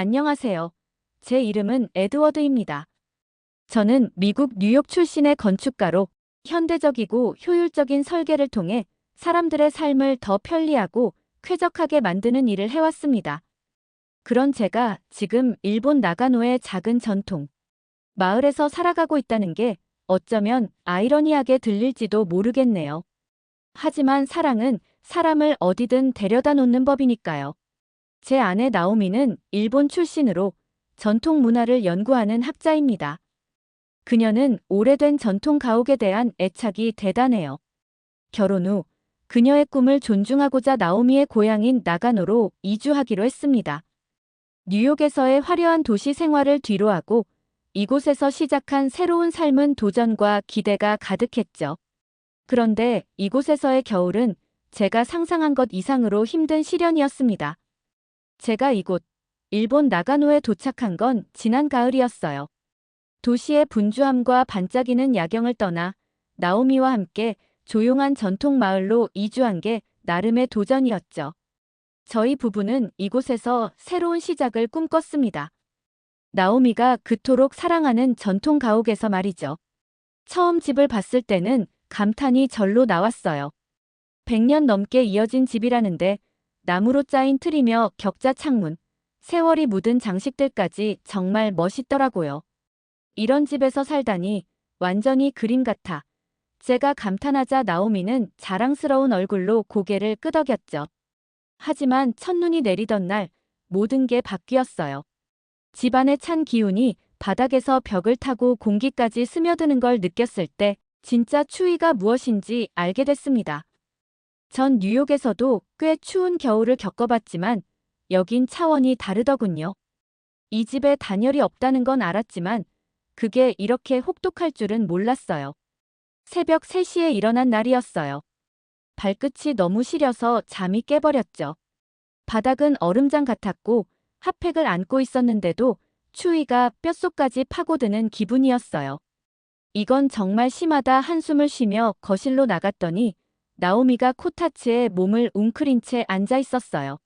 안녕하세요. 제 이름은 에드워드입니다. 저는 미국 뉴욕 출신의 건축가로 현대적이고 효율적인 설계를 통해 사람들의 삶을 더 편리하고 쾌적하게 만드는 일을 해왔습니다. 그런 제가 지금 일본 나가노의 작은 전통, 마을에서 살아가고 있다는 게 어쩌면 아이러니하게 들릴지도 모르겠네요. 하지만 사랑은 사람을 어디든 데려다 놓는 법이니까요. 제 아내 나오미는 일본 출신으로 전통 문화를 연구하는 학자입니다. 그녀는 오래된 전통 가옥에 대한 애착이 대단해요. 결혼 후 그녀의 꿈을 존중하고자 나오미의 고향인 나가노로 이주하기로 했습니다. 뉴욕에서의 화려한 도시 생활을 뒤로하고 이곳에서 시작한 새로운 삶은 도전과 기대가 가득했죠. 그런데 이곳에서의 겨울은 제가 상상한 것 이상으로 힘든 시련이었습니다. 제가 이곳 일본 나가노에 도착한 건 지난 가을이었어요. 도시의 분주함과 반짝이는 야경을 떠나 나오미와 함께 조용한 전통 마을로 이주한 게 나름의 도전이었죠. 저희 부부는 이곳에서 새로운 시작을 꿈꿨습니다. 나오미가 그토록 사랑하는 전통 가옥에서 말이죠. 처음 집을 봤을 때는 감탄이 절로 나왔어요. 100년 넘게 이어진 집이라는데 나무로 짜인 틀이며 격자 창문, 세월이 묻은 장식들까지 정말 멋있더라고요. 이런 집에서 살다니 완전히 그림 같아. 제가 감탄하자 나오미는 자랑스러운 얼굴로 고개를 끄덕였죠. 하지만 첫눈이 내리던 날 모든 게 바뀌었어요. 집안의 찬 기운이 바닥에서 벽을 타고 공기까지 스며드는 걸 느꼈을 때 진짜 추위가 무엇인지 알게 됐습니다. 전 뉴욕에서도 꽤 추운 겨울을 겪어봤지만 여긴 차원이 다르더군요. 이 집에 단열이 없다는 건 알았지만 그게 이렇게 혹독할 줄은 몰랐어요. 새벽 3시에 일어난 날이었어요. 발끝이 너무 시려서 잠이 깨버렸죠. 바닥은 얼음장 같았고 핫팩을 안고 있었는데도 추위가 뼛속까지 파고드는 기분이었어요. 이건 정말 심하다 한숨을 쉬며 거실로 나갔더니 나오미가 코타츠에 몸을 웅크린 채 앉아 있었어요.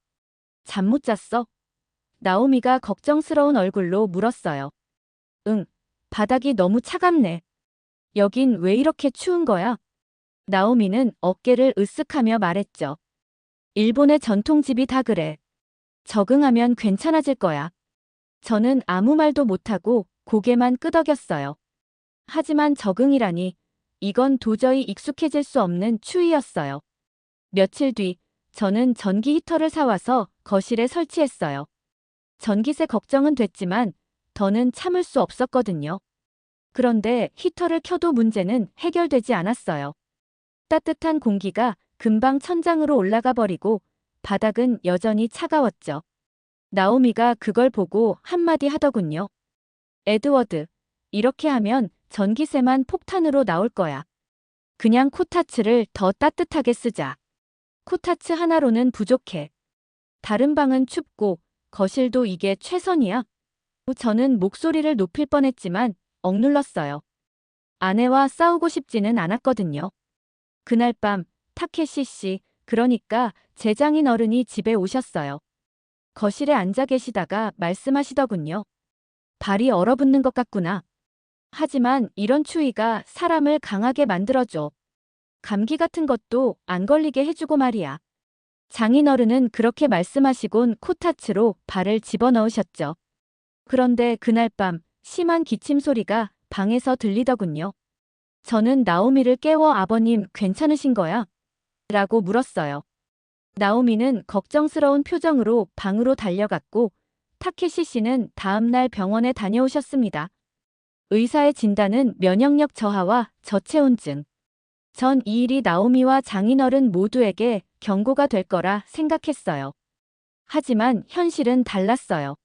잠 못 잤어? 나오미가 걱정스러운 얼굴로 물었어요. 응, 바닥이 너무 차갑네. 여긴 왜 이렇게 추운 거야? 나오미는 어깨를 으쓱하며 말했죠. 일본의 전통집이 다 그래. 적응하면 괜찮아질 거야. 저는 아무 말도 못하고 고개만 끄덕였어요. 하지만 적응이라니 이건 도저히 익숙해질 수 없는 추위였어요. 며칠 뒤 저는 전기 히터를 사와서 거실에 설치했어요. 전기세 걱정은 됐지만 더는 참을 수 없었거든요. 그런데 히터를 켜도 문제는 해결되지 않았어요. 따뜻한 공기가 금방 천장으로 올라가 버리고 바닥은 여전히 차가웠죠. 나오미가 그걸 보고 한마디 하더군요. 에드워드, 이렇게 하면 전기세만 폭탄으로 나올 거야. 그냥 코타츠를 더 따뜻하게 쓰자. 코타츠 하나로는 부족해. 다른 방은 춥고 거실도 이게 최선이야. 저는 목소리를 높일 뻔했지만 억눌렀어요. 아내와 싸우고 싶지는 않았거든요. 그날 밤 타케시 씨, 그러니까 제장인 어른이 집에 오셨어요. 거실에 앉아 계시다가 말씀하시더군요. 발이 얼어붙는 것 같구나. 하지만 이런 추위가 사람을 강하게 만들어줘. 감기 같은 것도 안 걸리게 해주고 말이야. 장인어른은 그렇게 말씀하시곤 코타츠로 발을 집어넣으셨죠. 그런데 그날 밤 심한 기침 소리가 방에서 들리더군요. 저는 나오미를 깨워 아버님 괜찮으신 거야? 라고 물었어요. 나오미는 걱정스러운 표정으로 방으로 달려갔고 타케시 씨는 다음날 병원에 다녀오셨습니다. 의사의 진단은 면역력 저하와 저체온증. 전 이 일이 나오미와 장인어른 모두에게 경고가 될 거라 생각했어요. 하지만 현실은 달랐어요.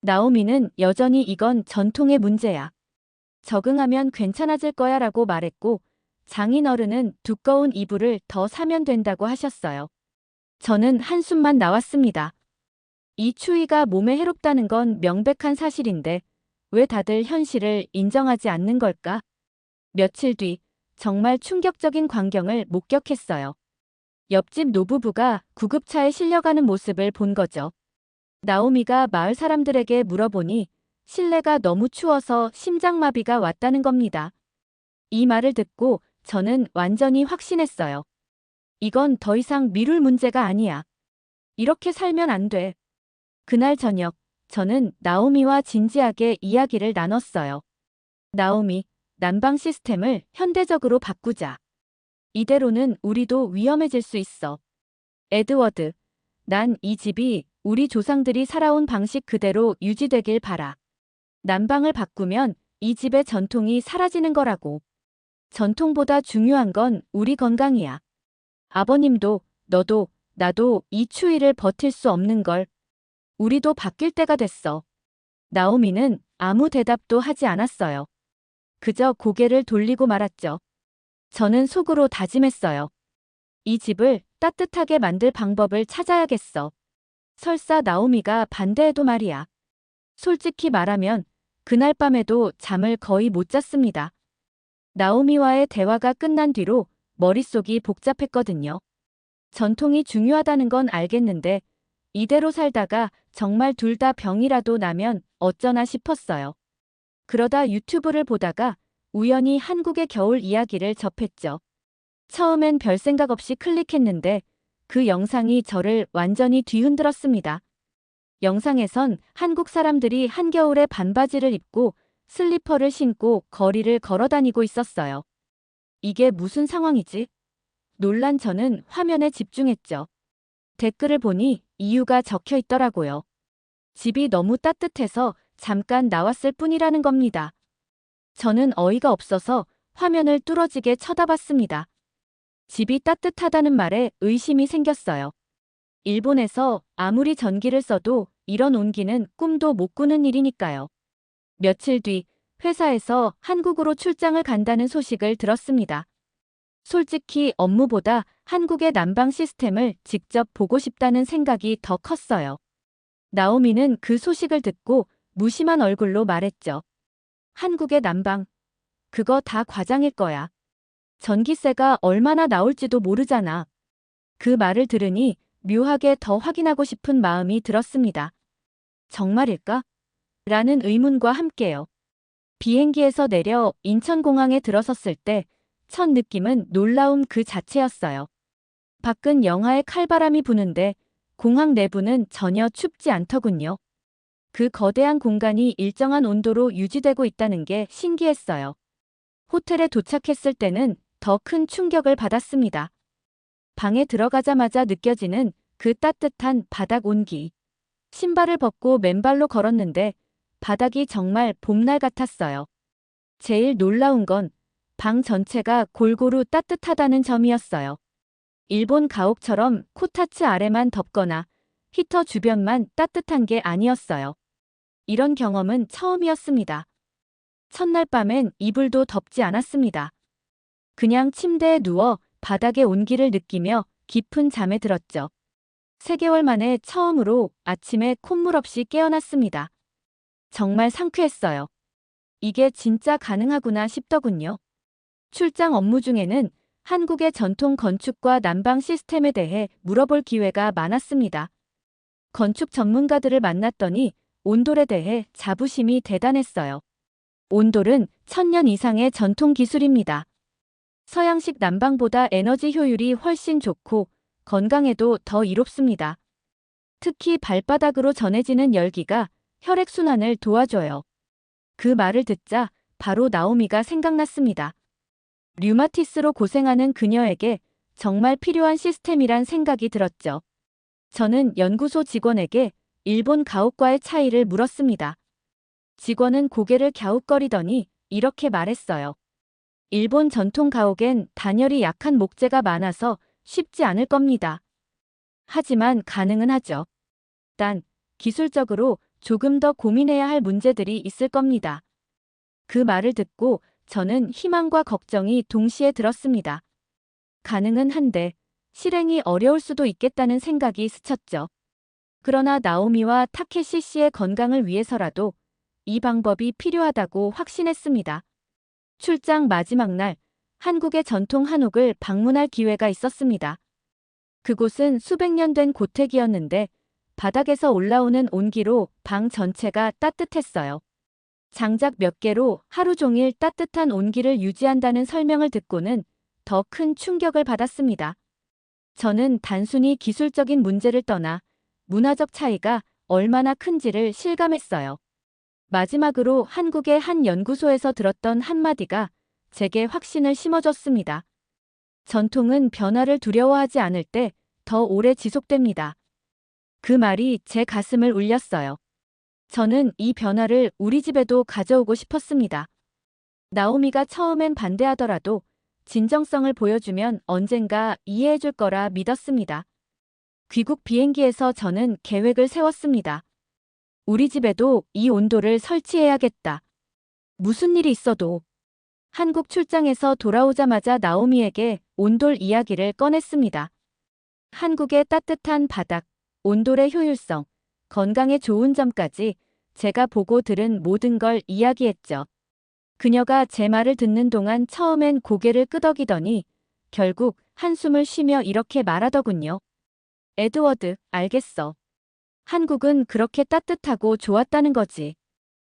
나오미는 여전히 이건 전통의 문제야. 적응하면 괜찮아질 거야 라고 말했고 장인어른은 두꺼운 이불을 더 사면 된다고 하셨어요. 저는 한숨만 나왔습니다. 이 추위가 몸에 해롭다는 건 명백한 사실인데 왜 다들 현실을 인정하지 않는 걸까? 며칠 뒤 정말 충격적인 광경을 목격했어요. 옆집 노부부가 구급차에 실려가는 모습을 본 거죠. 나오미가 마을 사람들에게 물어보니 실내가 너무 추워서 심장마비가 왔다는 겁니다. 이 말을 듣고 저는 완전히 확신했어요. 이건 더 이상 미룰 문제가 아니야. 이렇게 살면 안 돼. 그날 저녁, 저는 나오미와 진지하게 이야기를 나눴어요. 나오미, 난방 시스템을 현대적으로 바꾸자. 이대로는 우리도 위험해질 수 있어. 에드워드, 난 이 집이 우리 조상들이 살아온 방식 그대로 유지되길 바라. 난방을 바꾸면 이 집의 전통이 사라지는 거라고. 전통보다 중요한 건 우리 건강이야. 아버님도, 너도, 나도 이 추위를 버틸 수 없는 걸. 우리도 바뀔 때가 됐어. 나오미는 아무 대답도 하지 않았어요. 그저 고개를 돌리고 말았죠. 저는 속으로 다짐했어요. 이 집을 따뜻하게 만들 방법을 찾아야겠어. 설사 나오미가 반대해도 말이야. 솔직히 말하면 그날 밤에도 잠을 거의 못 잤습니다. 나오미와의 대화가 끝난 뒤로 머릿속이 복잡했거든요. 전통이 중요하다는 건 알겠는데 이대로 살다가 정말 둘 다 병이라도 나면 어쩌나 싶었어요. 그러다 유튜브를 보다가 우연히 한국의 겨울 이야기를 접했죠. 처음엔 별 생각 없이 클릭했는데 그 영상이 저를 완전히 뒤흔들었습니다. 영상에선 한국 사람들이 한겨울에 반바지를 입고 슬리퍼를 신고 거리를 걸어 다니고 있었어요. 이게 무슨 상황이지? 놀란 저는 화면에 집중했죠. 댓글을 보니 이유가 적혀 있더라고요. 집이 너무 따뜻해서 잠깐 나왔을 뿐이라는 겁니다. 저는 어이가 없어서 화면을 뚫어지게 쳐다봤습니다. 집이 따뜻하다는 말에 의심이 생겼어요. 일본에서 아무리 전기를 써도 이런 온기는 꿈도 못 꾸는 일이니까요. 며칠 뒤 회사에서 한국으로 출장을 간다는 소식을 들었습니다. 솔직히 업무보다 한국의 난방 시스템을 직접 보고 싶다는 생각이 더 컸어요. 나오미는 그 소식을 듣고 무심한 얼굴로 말했죠. 한국의 난방. 그거 다 과장일 거야. 전기세가 얼마나 나올지도 모르잖아. 그 말을 들으니 묘하게 더 확인하고 싶은 마음이 들었습니다. 정말일까? 라는 의문과 함께요. 비행기에서 내려 인천공항에 들어섰을 때 첫 느낌은 놀라움 그 자체였어요. 밖은 영하의 칼바람이 부는데 공항 내부는 전혀 춥지 않더군요. 그 거대한 공간이 일정한 온도로 유지되고 있다는 게 신기했어요. 호텔에 도착했을 때는 더 큰 충격을 받았습니다. 방에 들어가자마자 느껴지는 그 따뜻한 바닥 온기. 신발을 벗고 맨발로 걸었는데 바닥이 정말 봄날 같았어요. 제일 놀라운 건 방 전체가 골고루 따뜻하다는 점이었어요. 일본 가옥처럼 코타츠 아래만 덥거나 히터 주변만 따뜻한 게 아니었어요. 이런 경험은 처음이었습니다. 첫날 밤엔 이불도 덮지 않았습니다. 그냥 침대에 누워 바닥의 온기를 느끼며 깊은 잠에 들었죠. 3개월 만에 처음으로 아침에 콧물 없이 깨어났습니다. 정말 상쾌했어요. 이게 진짜 가능하구나 싶더군요. 출장 업무 중에는 한국의 전통 건축과 난방 시스템에 대해 물어볼 기회가 많았습니다. 건축 전문가들을 만났더니 온돌에 대해 자부심이 대단했어요. 온돌은 천년 이상의 전통 기술입니다. 서양식 난방보다 에너지 효율이 훨씬 좋고 건강에도 더 이롭습니다. 특히 발바닥으로 전해지는 열기가 혈액순환을 도와줘요. 그 말을 듣자 바로 나오미가 생각났습니다. 류마티스로 고생하는 그녀에게 정말 필요한 시스템이란 생각이 들었죠. 저는 연구소 직원에게 일본 가옥과의 차이를 물었습니다. 직원은 고개를 갸웃거리더니 이렇게 말했어요. 일본 전통 가옥엔 단열이 약한 목재가 많아서 쉽지 않을 겁니다. 하지만 가능은 하죠. 단, 기술적으로 조금 더 고민해야 할 문제들이 있을 겁니다. 그 말을 듣고 저는 희망과 걱정이 동시에 들었습니다. 가능은 한데 실행이 어려울 수도 있겠다는 생각이 스쳤죠. 그러나 나오미와 타케시 씨의 건강을 위해서라도 이 방법이 필요하다고 확신했습니다. 출장 마지막 날 한국의 전통 한옥을 방문할 기회가 있었습니다. 그곳은 수백 년 된 고택이었는데 바닥에서 올라오는 온기로 방 전체가 따뜻했어요. 장작 몇 개로 하루 종일 따뜻한 온기를 유지한다는 설명을 듣고는 더 큰 충격을 받았습니다. 저는 단순히 기술적인 문제를 떠나 문화적 차이가 얼마나 큰지를 실감했어요. 마지막으로 한국의 한 연구소에서 들었던 한마디가 제게 확신을 심어줬습니다. 전통은 변화를 두려워하지 않을 때 더 오래 지속됩니다. 그 말이 제 가슴을 울렸어요. 저는 이 변화를 우리 집에도 가져오고 싶었습니다. 나오미가 처음엔 반대하더라도 진정성을 보여주면 언젠가 이해해줄 거라 믿었습니다. 귀국 비행기에서 저는 계획을 세웠습니다. 우리 집에도 이 온도를 설치해야겠다. 무슨 일이 있어도. 한국 출장에서 돌아오자마자 나오미에게 온돌 이야기를 꺼냈습니다. 한국의 따뜻한 바닥, 온돌의 효율성, 건강에 좋은 점까지 제가 보고 들은 모든 걸 이야기했죠. 그녀가 제 말을 듣는 동안 처음엔 고개를 끄덕이더니 결국 한숨을 쉬며 이렇게 말하더군요. 에드워드, 알겠어. 한국은 그렇게 따뜻하고 좋았다는 거지.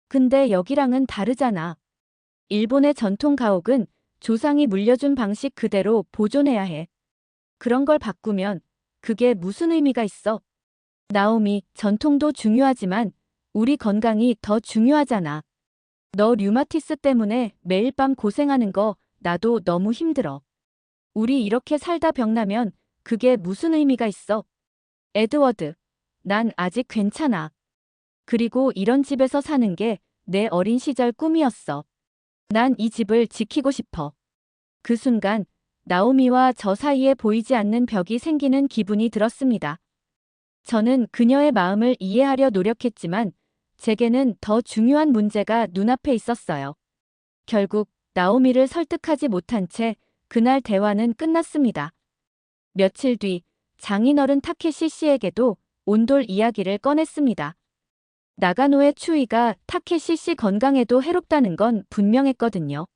근데 여기랑은 다르잖아. 일본의 전통 가옥은 조상이 물려준 방식 그대로 보존해야 해. 그런 걸 바꾸면 그게 무슨 의미가 있어? 나오미, 전통도 중요하지만 우리 건강이 더 중요하잖아. 너 류마티스 때문에 매일 밤 고생하는 거 나도 너무 힘들어. 우리 이렇게 살다 병나면 그게 무슨 의미가 있어? 에드워드, 난 아직 괜찮아. 그리고 이런 집에서 사는 게 내 어린 시절 꿈이었어. 난 이 집을 지키고 싶어. 그 순간 나오미와 저 사이에 보이지 않는 벽이 생기는 기분이 들었습니다. 저는 그녀의 마음을 이해하려 노력했지만 제게는 더 중요한 문제가 눈앞에 있었어요. 결국 나오미를 설득하지 못한 채 그날 대화는 끝났습니다. 며칠 뒤 장인어른 타케시 씨에게도 온돌 이야기를 꺼냈습니다. 나가노의 추위가 타케시 씨 건강에도 해롭다는 건 분명했거든요.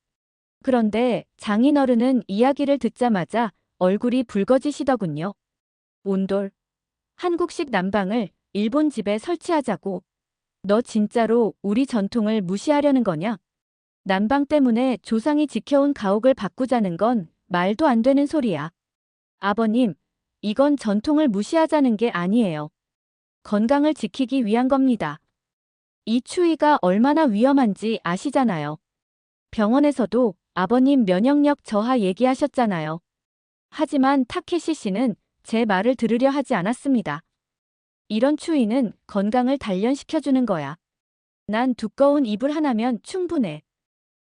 그런데 장인어른은 이야기를 듣자마자 얼굴이 붉어지시더군요. 온돌. 한국식 난방을 일본 집에 설치하자고. 너 진짜로 우리 전통을 무시하려는 거냐? 난방 때문에 조상이 지켜온 가옥을 바꾸자는 건 말도 안 되는 소리야. 아버님, 이건 전통을 무시하자는 게 아니에요. 건강을 지키기 위한 겁니다. 이 추위가 얼마나 위험한지 아시잖아요. 병원에서도 아버님 면역력 저하 얘기하셨잖아요. 하지만 타케시 씨는 제 말을 들으려 하지 않았습니다. 이런 추위는 건강을 단련시켜주는 거야. 난 두꺼운 이불 하나면 충분해.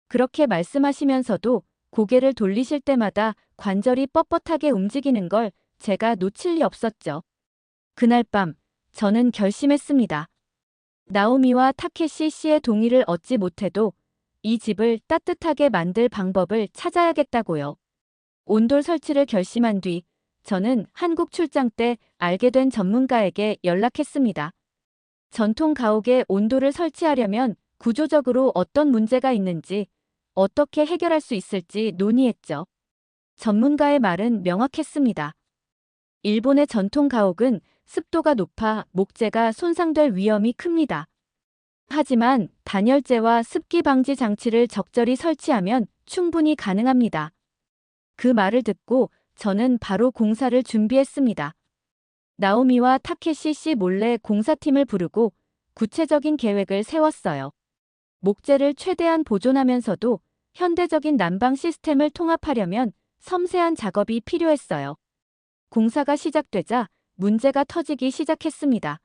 그렇게 말씀하시면서도 고개를 돌리실 때마다 관절이 뻣뻣하게 움직이는 걸 제가 놓칠 리 없었죠. 그날 밤, 저는 결심했습니다. 나오미와 타케시 씨의 동의를 얻지 못해도 이 집을 따뜻하게 만들 방법을 찾아야겠다고요. 온돌 설치를 결심한 뒤 저는 한국 출장 때 알게 된 전문가에게 연락했습니다. 전통 가옥에 온돌을 설치하려면 구조적으로 어떤 문제가 있는지 어떻게 해결할 수 있을지 논의했죠. 전문가의 말은 명확했습니다. 일본의 전통 가옥은 습도가 높아 목재가 손상될 위험이 큽니다. 하지만 단열재와 습기 방지 장치를 적절히 설치하면 충분히 가능합니다. 그 말을 듣고 저는 바로 공사를 준비했습니다. 나오미와 타케시 씨 몰래 공사팀을 부르고 구체적인 계획을 세웠어요. 목재를 최대한 보존하면서도 현대적인 난방 시스템을 통합하려면 섬세한 작업이 필요했어요. 공사가 시작되자 문제가 터지기 시작했습니다.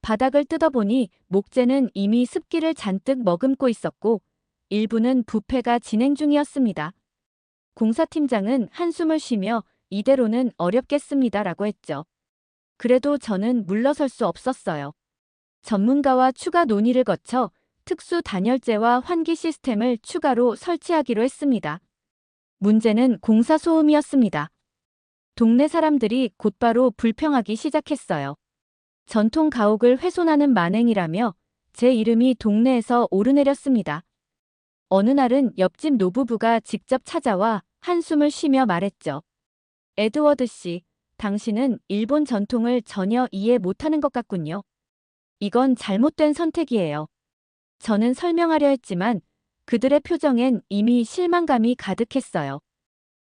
바닥을 뜯어보니 목재는 이미 습기를 잔뜩 머금고 있었고 일부는 부패가 진행 중이었습니다. 공사팀장은 한숨을 쉬며 이대로는 어렵겠습니다 라고 했죠. 그래도 저는 물러설 수 없었어요. 전문가와 추가 논의를 거쳐 특수 단열재와 환기 시스템을 추가로 설치하기로 했습니다. 문제는 공사 소음이었습니다. 동네 사람들이 곧바로 불평하기 시작했어요. 전통 가옥을 훼손하는 만행이라며 제 이름이 동네에서 오르내렸습니다. 어느 날은 옆집 노부부가 직접 찾아와 한숨을 쉬며 말했죠. 에드워드 씨, 당신은 일본 전통을 전혀 이해 못하는 것 같군요. 이건 잘못된 선택이에요. 저는 설명하려 했지만 그들의 표정엔 이미 실망감이 가득했어요.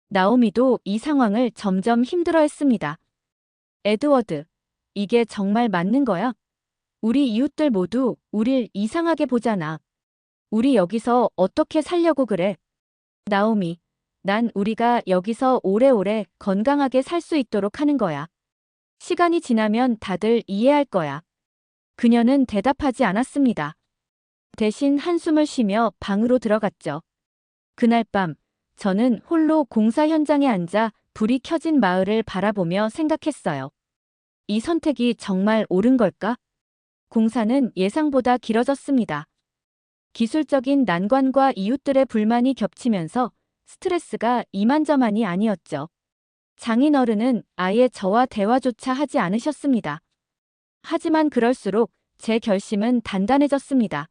나오미도 이 상황을 점점 힘들어했습니다. 에드워드, 이게 정말 맞는 거야? 우리 이웃들 모두 우릴 이상하게 보잖아. 우리 여기서 어떻게 살려고 그래? 나오미, 난 우리가 여기서 오래오래 건강하게 살 수 있도록 하는 거야. 시간이 지나면 다들 이해할 거야. 그녀는 대답하지 않았습니다. 대신 한숨을 쉬며 방으로 들어갔죠. 그날 밤, 저는 홀로 공사 현장에 앉아 불이 켜진 마을을 바라보며 생각했어요. 이 선택이 정말 옳은 걸까? 공사는 예상보다 길어졌습니다. 기술적인 난관과 이웃들의 불만이 겹치면서 스트레스가 이만저만이 아니었죠. 장인 어른은 아예 저와 대화조차 하지 않으셨습니다. 하지만 그럴수록 제 결심은 단단해졌습니다.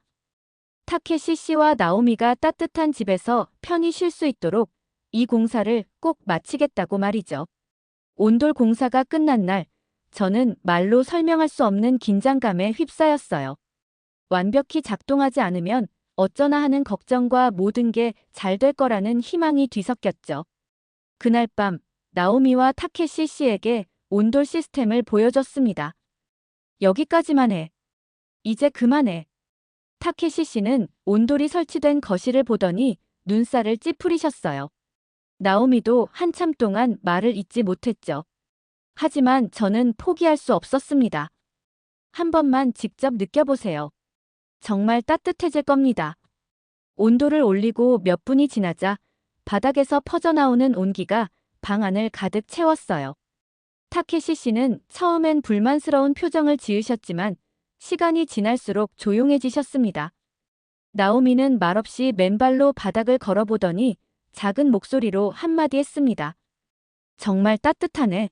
타케시 씨와 나오미가 따뜻한 집에서 편히 쉴 수 있도록 이 공사를 꼭 마치겠다고 말이죠. 온돌 공사가 끝난 날, 저는 말로 설명할 수 없는 긴장감에 휩싸였어요. 완벽히 작동하지 않으면 어쩌나 하는 걱정과 모든 게 잘 될 거라는 희망이 뒤섞였죠. 그날 밤, 나오미와 타케시 씨에게 온돌 시스템을 보여줬습니다. 여기까지만 해. 이제 그만해. 타케시 씨는 온돌이 설치된 거실을 보더니 눈살을 찌푸리셨어요. 나오미도 한참 동안 말을 잇지 못했죠. 하지만 저는 포기할 수 없었습니다. 한 번만 직접 느껴보세요. 정말 따뜻해질 겁니다. 온도를 올리고 몇 분이 지나자 바닥에서 퍼져나오는 온기가 방 안을 가득 채웠어요. 타케시 씨는 처음엔 불만스러운 표정을 지으셨지만 시간이 지날수록 조용해지셨습니다. 나오미는 말없이 맨발로 바닥을 걸어보더니 작은 목소리로 한마디 했습니다. 정말 따뜻하네.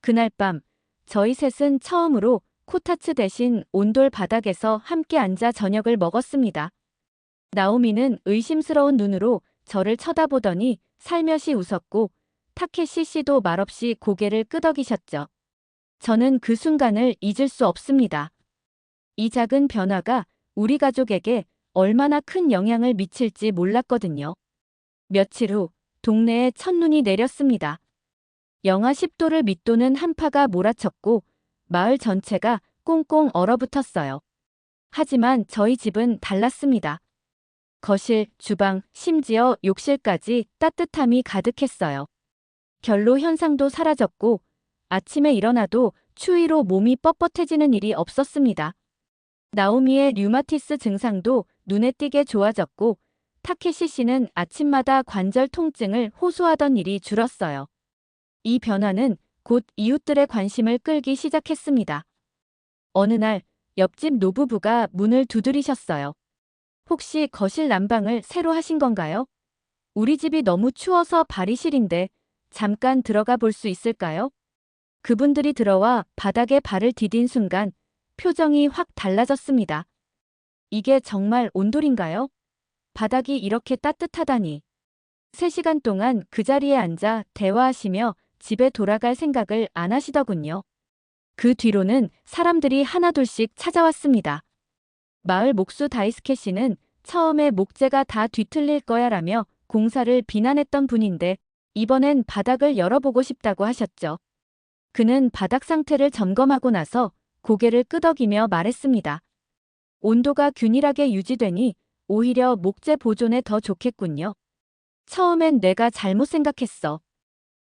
그날 밤 저희 셋은 처음으로 코타츠 대신 온돌 바닥에서 함께 앉아 저녁을 먹었습니다. 나오미는 의심스러운 눈으로 저를 쳐다보더니 살며시 웃었고 타케시 씨도 말없이 고개를 끄덕이셨죠. 저는 그 순간을 잊을 수 없습니다. 이 작은 변화가 우리 가족에게 얼마나 큰 영향을 미칠지 몰랐거든요. 며칠 후 동네에 첫눈이 내렸습니다. 영하 10도를 밑도는 한파가 몰아쳤고 마을 전체가 꽁꽁 얼어붙었어요. 하지만 저희 집은 달랐습니다. 거실, 주방, 심지어 욕실까지 따뜻함이 가득했어요. 결로 현상도 사라졌고 아침에 일어나도 추위로 몸이 뻣뻣해지는 일이 없었습니다. 나오미의 류마티스 증상도 눈에 띄게 좋아졌고 타케시 씨는 아침마다 관절 통증을 호소하던 일이 줄었어요. 이 변화는 곧 이웃들의 관심을 끌기 시작했습니다. 어느 날 옆집 노부부가 문을 두드리셨어요. 혹시 거실 난방을 새로 하신 건가요? 우리 집이 너무 추워서 발이 시린데 잠깐 들어가 볼 수 있을까요? 그분들이 들어와 바닥에 발을 디딘 순간 표정이 확 달라졌습니다. 이게 정말 온돌인가요? 바닥이 이렇게 따뜻하다니. 3시간 동안 그 자리에 앉아 대화하시며 집에 돌아갈 생각을 안 하시더군요. 그 뒤로는 사람들이 하나둘씩 찾아왔습니다. 마을 목수 다이스케 씨는 처음에 목재가 다 뒤틀릴 거야 라며 공사를 비난했던 분인데 이번엔 바닥을 열어보고 싶다고 하셨죠. 그는 바닥 상태를 점검하고 나서 고개를 끄덕이며 말했습니다. 온도가 균일하게 유지되니 오히려 목재 보존에 더 좋겠군요. 처음엔 내가 잘못 생각했어.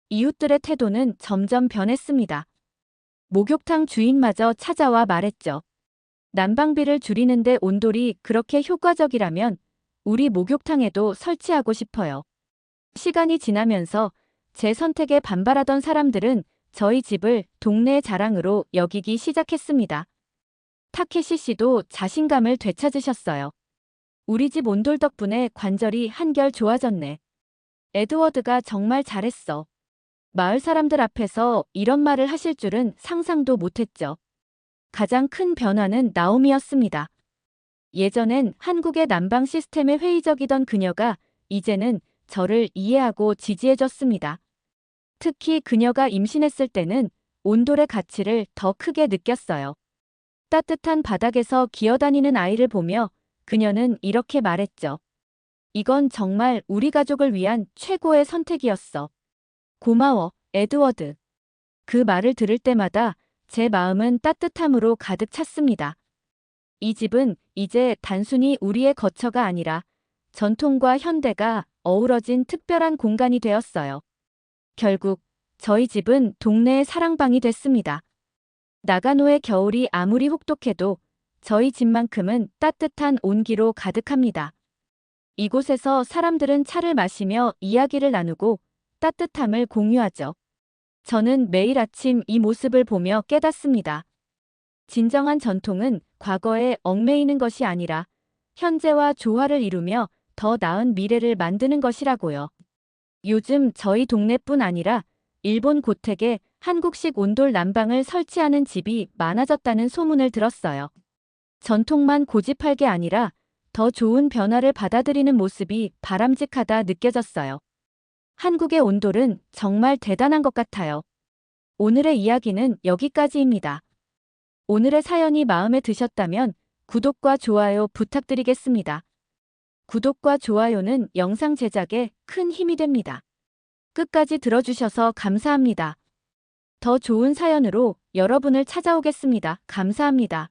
이웃들의 태도는 점점 변했습니다. 목욕탕 주인마저 찾아와 말했죠. 난방비를 줄이는데 온돌이 그렇게 효과적이라면 우리 목욕탕에도 설치하고 싶어요. 시간이 지나면서 제 선택에 반발하던 사람들은 저희 집을 동네 자랑으로 여기기 시작했습니다. 타케시 씨도 자신감을 되찾으셨어요. 우리 집 온돌 덕분에 관절이 한결 좋아졌네. 에드워드가 정말 잘했어. 마을 사람들 앞에서 이런 말을 하실 줄은 상상도 못했죠. 가장 큰 변화는 나옴이었습니다. 예전엔 한국의 난방 시스템에 회의적이던 그녀가 이제는 저를 이해하고 지지해줬습니다. 특히 그녀가 임신했을 때는 온돌의 가치를 더 크게 느꼈어요. 따뜻한 바닥에서 기어다니는 아이를 보며 그녀는 이렇게 말했죠. 이건 정말 우리 가족을 위한 최고의 선택이었어. 고마워, 에드워드. 그 말을 들을 때마다 제 마음은 따뜻함으로 가득 찼습니다. 이 집은 이제 단순히 우리의 거처가 아니라 전통과 현대가 어우러진 특별한 공간이 되었어요. 결국 저희 집은 동네의 사랑방이 됐습니다. 나가노의 겨울이 아무리 혹독해도 저희 집만큼은 따뜻한 온기로 가득합니다. 이곳에서 사람들은 차를 마시며 이야기를 나누고 따뜻함을 공유하죠. 저는 매일 아침 이 모습을 보며 깨닫습니다. 진정한 전통은 과거에 얽매이는 것이 아니라 현재와 조화를 이루며 더 나은 미래를 만드는 것이라고요. 요즘 저희 동네뿐 아니라 일본 고택에 한국식 온돌 난방을 설치하는 집이 많아졌다는 소문을 들었어요. 전통만 고집할 게 아니라 더 좋은 변화를 받아들이는 모습이 바람직하다 느껴졌어요. 한국의 온돌은 정말 대단한 것 같아요. 오늘의 이야기는 여기까지입니다. 오늘의 사연이 마음에 드셨다면 구독과 좋아요 부탁드리겠습니다. 구독과 좋아요는 영상 제작에 큰 힘이 됩니다. 끝까지 들어주셔서 감사합니다. 더 좋은 사연으로 여러분을 찾아오겠습니다. 감사합니다.